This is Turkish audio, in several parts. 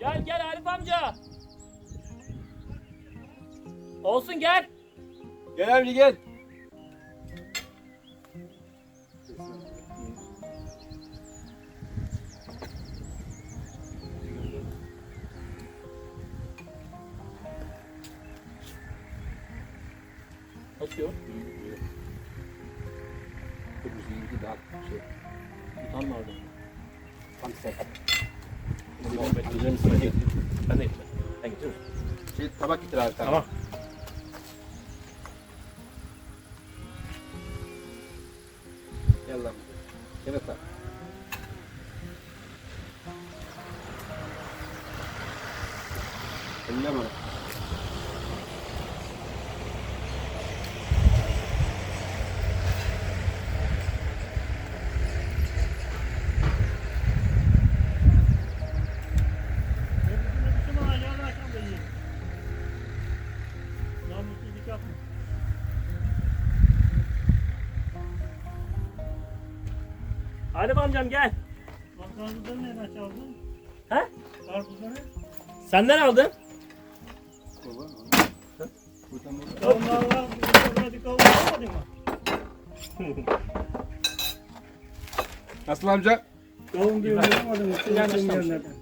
Gel gel Arif amca. Olsun gel. Gel amca gel. Atıyor. Kırmızı ilgi daha şey. Yutan vardı. Tam set. Ben güzel? Ben de Ben de. Şey tabak getir abi. Tamam. Gel Arif amcam gel. Karpuzları nereden çaldın? He? Karpuzları? Senden aldım. Baba. Ha? Buradan burada. Kavunlarla bir kavun olmadı mı? Nasıl amca? Kavun diyor olmadı mı? Başlamış. yerlerden.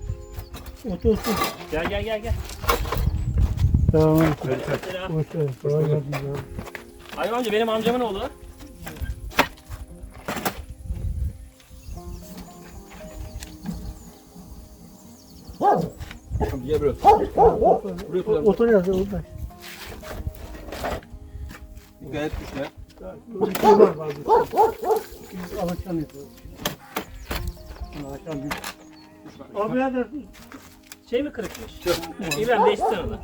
Otursun. Gel gel gel gel. Tamam. Hoş geldin. Kolay gelsin. Arif amca benim amcamın oğlu. Gel buraya. Buraya koyalım. Otur. Bir şey var bazı. Biz alışkanız. Alışkan bir. Abi birader Şey mi kırıkmış? İbrahim değiştirsene onu.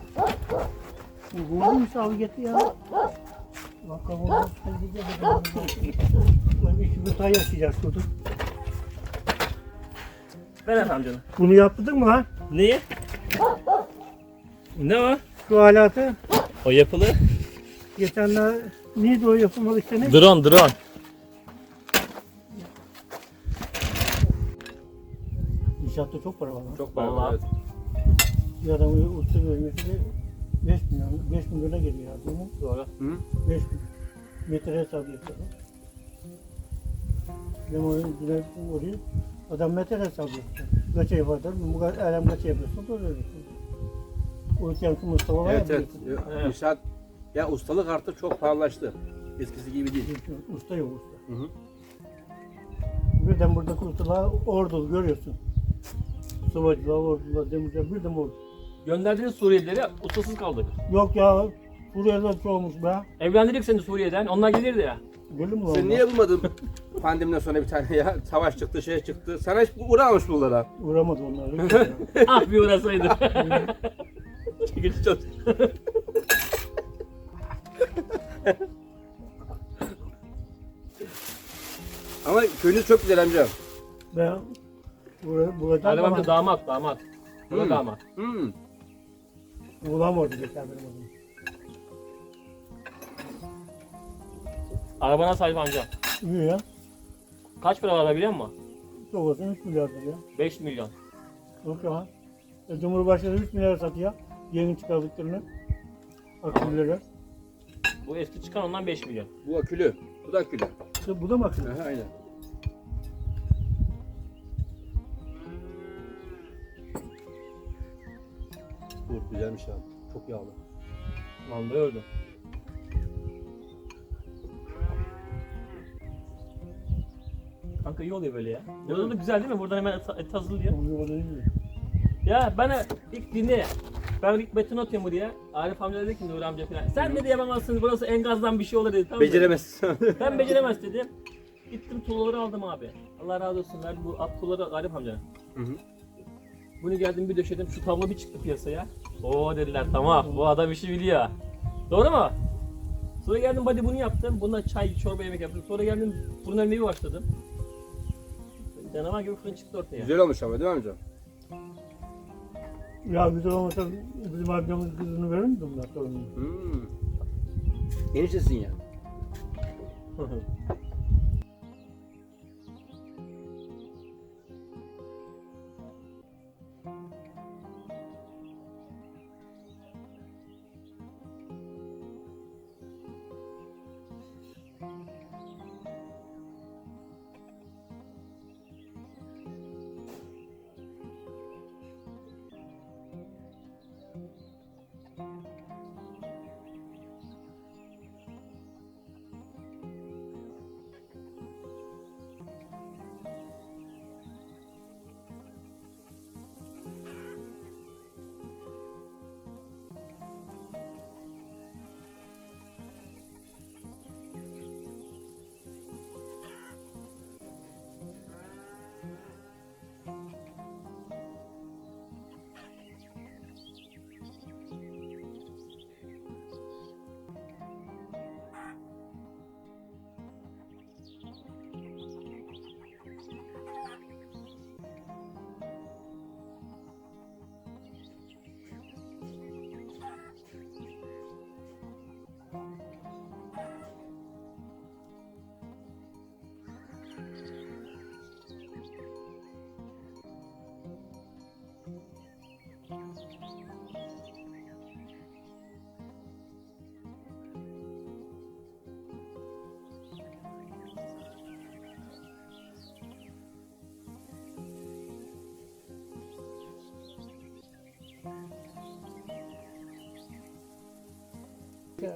vurdu mu abi getir ya. Bak kavurdu. İki yumurta yaşayacağız şurada. Ver efendim canım. Bunu yaptın mı lan? Neyi? Ne o? Şu alatı. O yapılı. Geçenler neydi o yapılmadı işte ne? Drone, drone. İnşaatta çok para var lan. Çok var. Evet. Bir adamı usta görmesi de 5 milyon, 5 milyona geliyor ya. Mi? Doğru. Hı? 5 metre hesabı yapıyor. Ben onu yine oraya adam metre hesabı yapıyor. Kaça yaparlar? Bu kadar elem kaça yapıyorsun? Doğru yapıyorsun. O yüzden şu Mustafa var ya. Evet evet. Evet. İnşaat ya ustalık artık çok pahalılaştı. Eskisi gibi değil. Usta yok usta. Hı hı. Birden buradaki ustalar ordulu görüyorsun. Sıvacılar, ordular, demirciler birden ordu. Gönderdiğiniz Suriyelileri ustasız kaldık. Yok ya Suriyeliler çoğumuş be. Evlendirdik seni Suriye'den. Onlar gelirdi ya. Gördün mü? Sen niye bulmadın pandemiden sonra bir tane ya? Savaş çıktı, şey çıktı. Sana hiç uğramamış bunlara. Uğramadı onlar. ah bir uğrasaydı. Çekici çalış. Ama köyünüz çok güzel amca. ben burada, burada amca damat, damat. Bu da Hmm. damat. Hmm. Ulan vardı geçen benim adım. Arabana sahip amca. İyi ya. Kaç para var biliyor musun? Çok olsun 3 milyar ya. 5 milyon. Yok ya. E, Cumhurbaşkanı 3 milyar satıyor. Yeni çıkardıklarını. Aküllere. Bu eski çıkan ondan 5 milyon. Bu akülü. Bu da akülü. İşte bu da mı akülü? Aha, aynen. Dur güzelmiş abi. Çok yağlı. Lan da öldü. Kanka iyi oluyor böyle ya. Burada da güzel değil mi? Buradan hemen et, et hazırlıyor. Ya bana ilk dinle. Ben ilk beton atıyorum buraya. Arif amca dedi ki Nuri amca falan. Sen dedi yapamazsın burası enkazdan bir şey olur dedi. Tamam mı? Beceremezsin. Ben beceremez dedim. Gittim tuğlaları aldım abi. Allah razı olsun. Ver bu at tuğlaları Arif amca. Hı hı. Bunu geldim bir döşedim. Şu tablo bir çıktı piyasaya. Oo dediler tamam bu adam işi biliyor. Doğru mu? Sonra geldim hadi bunu yaptım. Bundan çay, çorba yemek yaptım. Sonra geldim fırın örmeyi başladım. Canavar gibi fırın çıktı ortaya. Güzel olmuş ama değil mi amca? Ya güzel olmasa bizim amcamız kızını verir mi bunlar torununu? Hmm. Eniştesin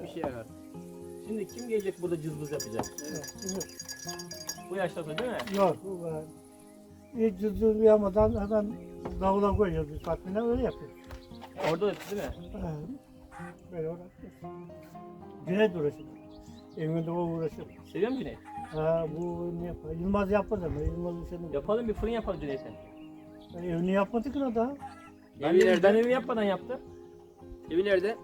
Bir şey yarar. Şimdi kim gelecek burada cızbız yapacak? Evet, Bu yaşta sonra değil mi? Yok. bu var. Hiç cızcız yapmadan hemen davula koyuyoruz biz tatmine öyle yapıyoruz. Orada da değil mi? Ha, Böyle uğraşıyor. Cüneyt uğraşır. Evinde o uğraşır. Seviyor musun Cüneyt? Ha bu ne yapar? Yılmaz yapmaz ama Yılmaz senin. Yapalım bir fırın yapalım Cüneyt'e. Evini yapmadık mı daha? Ben, Evi de- nerede? ben evimi yapmadan yaptım. Evi nerede?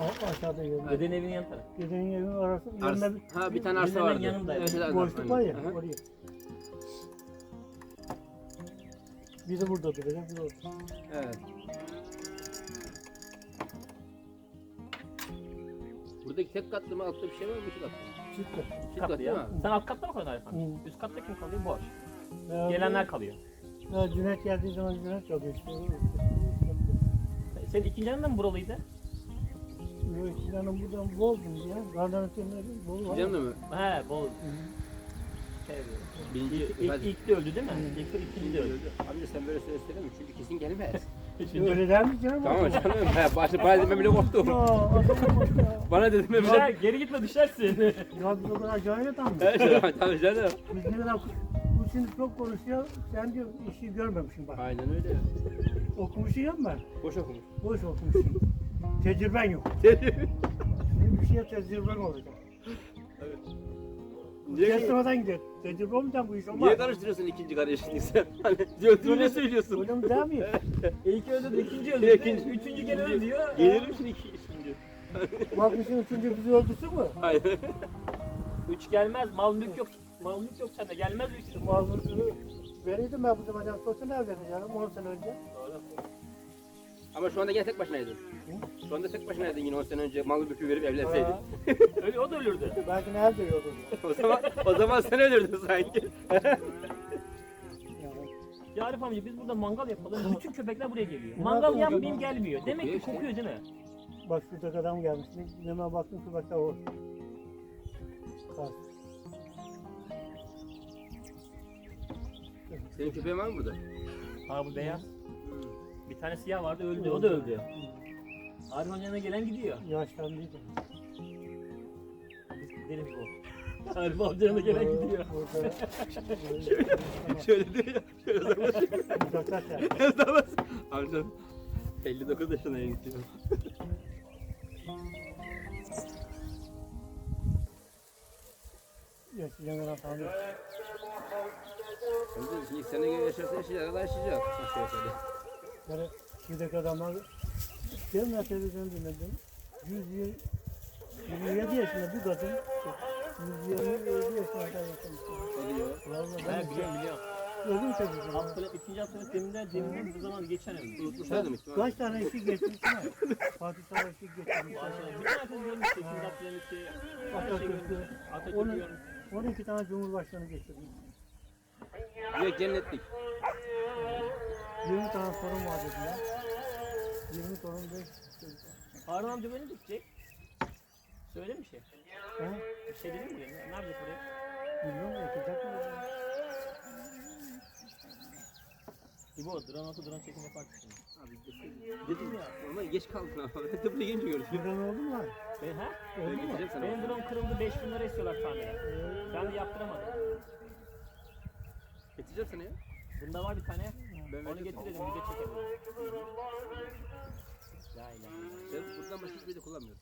Aşağıda evin. Dedenin evinin yan tarafı. Dedenin evinin arası. Arsa, yanında bir- ha bir tane arsa hemen vardı. yanındaydı. Evet, evet, boşluk var ya Aha. oraya. Biri burada duracak, biri orada. Evet. Buradaki tek katlı mı altta bir şey var mı? İki katlı mı? Çıktı. İki Katlı katlı değil ya. mi? Sen alt katta mı kalıyorsun Arifan? Hı. Üst katta kim kalıyor? Boş. Ya, Gelenler kalıyor. Ya, Cüneyt geldiği zaman Cüneyt kalıyor işte. Senin ikinci yanın da mı buralıydı? Yok, Sinan'ın buradan bozdum ya. Gardan ötemleri bol var. Canım mı? He, bol. Şey, Birinci, ilk, ilk, ilk de öldü değil mi? İlk, ikinci de öldü. Amca sen böyle söylesene mi? Çünkü kesin gelmez. Öyle der mi canım? tamam canım. He, başı bana dedim bile korktum. Ya adama bak ya. Bana dedim bile. Düşer, geri gitme düşersin. Ya biz o kadar cahil adam mı? Evet, Tabii canım. Biz ne kadar bu şimdi çok konuşuyor. Sen diyor işi görmemişsin bak. Aynen öyle. Okumuşsun ya ben. Boş okumuş. Boş okumuşsun. Tecrüben yok. Bir şeye tecrüben olacak. Niye, Kestirmeden gidiyor. Tecrübe olmadan bu iş olmaz. niye karıştırıyorsun ikinci karıya şimdi sen? Hani diyor ne söylüyorsun? Mi değil mi? İlk öldü, ikinci öldü. İkinci- Üçüncü gene öldü diyor. Gelirim şimdi iki şimdi. Bakmışsın üçüncü bizi öldürsün mü? Aynen. Üç gelmez, mal mülk yok. Mal mülk yok sende, gelmez üç. Mağazını veriyordum ben bu zaman sosyal evlerine canım 10 sene önce. Ama şu anda yine tek başınaydın. Şu anda tek başınaydın yine 10 sene önce malı bükü verip evlenseydin. Ha, Öyle, o da ölürdü. belki ne el veriyordum. o zaman o zaman sen ölürdün sanki. Ya Arif amca biz burada mangal yapalım. Bütün köpekler buraya geliyor. Ne Mangal yapmayayım gelmiyor. Demek ki Kokuyor kokuyor değil mi? bak şurada adam gelmiş. Ne hemen baktım ki bak da o. Senin köpeğin var mı burada? Ha bu beyaz. Bir tane siyah vardı öldü. O da öldü. Arif amcanın gelen gidiyor. Yaşlandıydı. Biz gidelim bu. Arif amcanın gelen gidiyor. Burada. Şöyle diyor ya. Şöyle zaman. Uzaklaş yani. Zaman. Amca 59 yaşına gidiyor. Yaşayan adam tanıyor. Amca şimdi sen de yaşarsan yaşayacak kadar yaşayacak. Aşağı yukarı. Yani şuradaki adamlar gelme televizyon dinledim. 127 yaşında bir kadın 127 yaşında. Hadi ya. Vallahi ben biliyorum biliyorum. gördüm televizyonda. Abdülhamit, ikinci Abdülhamit deminden deminden bu zaman geçen ki. Kaç tane işi geçmiş mi? Fatih Savaş işi geçmiş. Bütün görmüş. İkinci Abdülhamit'i. Atatürk'ü. Atatürk'ü görmüş. 12 tane cumhurbaşkanı geçirmiş. Direkt cennetlik. 20 tane sorun var dediler. 20 sorun 5 çocuk. Harun amca beni gidecek. Söyle bir şey. Ha? Bir şey dedi mi? Ne, yapacak oraya? Bilmiyorum yapacak mı? İbo drone olsa drone çekim yapar şimdi. Abi dedim ya. Normal geç kaldın ama. Ben de buraya gelince gördüm. Birden oldu mu lan? Ben, ha? Oldu mu? Getireceğim sana. Benim drone kırıldı 5000 lira istiyorlar tamire. Ben de yaptıramadım. Getireceğim sana ya. Bunda var bir tane. Ben Onu vereceğim getirelim video çekelim. La ilahe illallah. Ben buradan başka hiçbir de kullanmıyorum.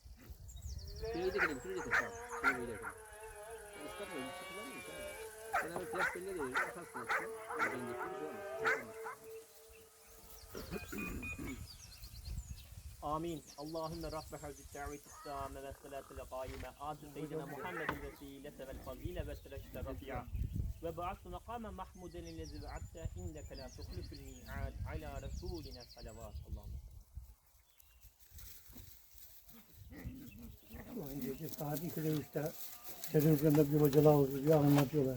Şuraya gidelim, şuraya gidelim. Tamam. Şuraya gidelim. Ben ıslatmıyorum, hiç kullanmıyorum ki abi. Ben abi flash belli değil, atarsın işte. Ben de şey olmaz. آمين اللهم رب هذه الدعوة التامة والصلاة القائمة آت سيدنا محمد الوسيلة والفضيلة والدرجة الرفيعة وبعثت مقاما محمودا الذي بعثته إنك لا تخلف الميعاد على رسولنا صلوات اللهم Ulan gece saat 2'de 3'te televizyonda bir hocalar oluyor, bir anlatıyorlar.